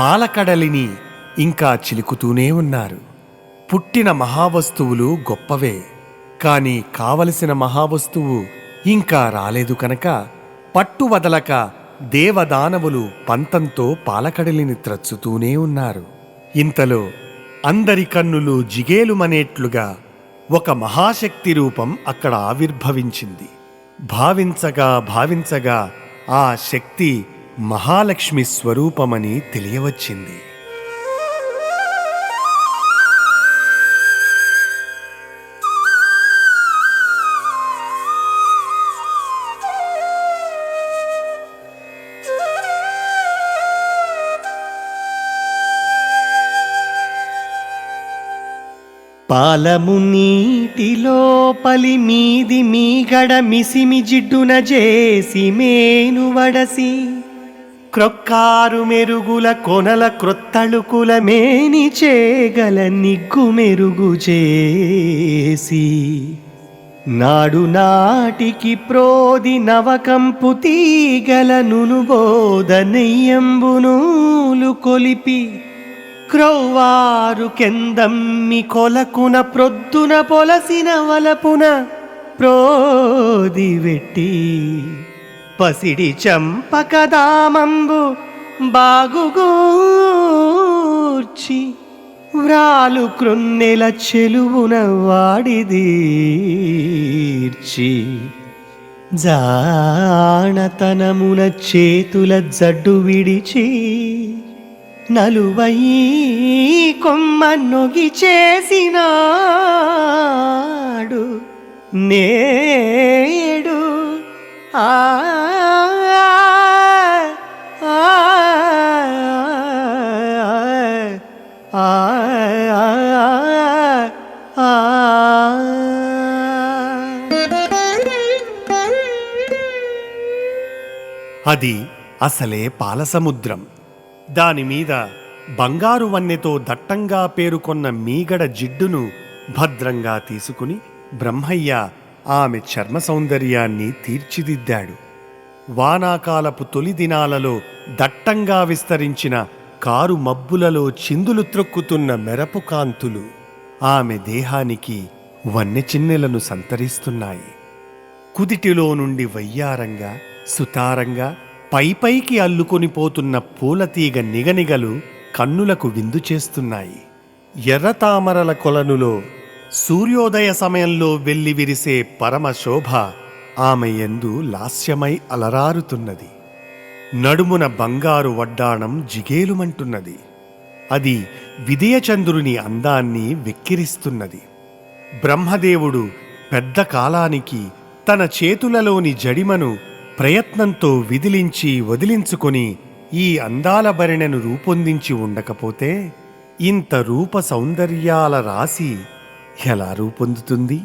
పాలకడలిని ఇంకా చిలుకుతూనే ఉన్నారు. పుట్టిన మహావస్తువులు గొప్పవే కాని కావలసిన మహావస్తువు ఇంకా రాలేదు కనుక పట్టు వదలక దేవదానవులు పంతంతో పాలకడలిని త్రచ్చుతూనే ఉన్నారు. ఇంతలో అందరి కన్నులు జిగేలుమనేట్లుగా ఒక మహాశక్తి రూపం అక్కడ ఆవిర్భవించింది. భావించగా భావించగా ఆ శక్తి మహాలక్ష్మి స్వరూపమని తెలియవచ్చింది. పాలము నీటిలో పలి మీది మీగడ మిసిమి జిడ్డున చేసి మేను వడసి. క్రొక్కారు మెరుగుల కొనల క్రొత్తళుకుల మేని చేగల నిగ్గు మెరుగు చేసి నాడు నాటికి ప్రోది నవకంపు తీగల నునుబోధ నెయ్యంబునూలు కొలిపి క్రౌవారు కెందమ్మి కొలకున ప్రొద్దున పొలసిన వలపున ప్రోది వెట్టి పసిడి చంపకదామంబు బాగుగూర్చి వ్రాలు క్రొన్నెల చెలువున వాడిదీర్చి జాణతనమున చేతుల జడ్డు విడిచి నలువై కొమ్మ నొగి చేసినాడు నేడు ఆ ఆ, అది అసలే పాలసముద్రం. దానిమీద బంగారు వన్నెతో దట్టంగా పేరుకొన్న మీగడ జిడ్డును భద్రంగా తీసుకుని బ్రహ్మయ్య ఆమె చర్మ సౌందర్యాన్ని తీర్చిదిద్దాడు. వానాకాలపు తొలి దినాలలో దట్టంగా విస్తరించిన కారు మబ్బులలో చిందులు త్రొక్కుతున్న మెరపు కాంతులు ఆమె దేహానికి వన్నె చిన్నెలను సంతరిస్తున్నాయి. కుదిటిలో నుండి వయ్యారంగా సుతారంగా పైపైకి అల్లుకొని పోతున్న పూలతీగ నిగనిగలు కన్నులకు విందు చేస్తున్నాయి. ఎర్రతామరల కొలనులో సూర్యోదయ సమయంలో వెల్లివిరిసే విరిసే పరమ శోభ ఆమె ఎందు లాస్యమై అలరారుతున్నది. నడుమున బంగారు వడ్డాణం జిగేలుమంటున్నది. అది విదయచంద్రుని అందాన్ని వెక్కిరిస్తున్నది. బ్రహ్మదేవుడు పెద్ద కాలానికి తన చేతులలోని జడిమను ప్రయత్నంతో విదిలించి వదిలించుకొని ఈ అందాల భరిణను రూపొందించి ఉండకపోతే ఇంత రూప సౌందర్యాల రాశి ఎలా రూపొందుతుంది?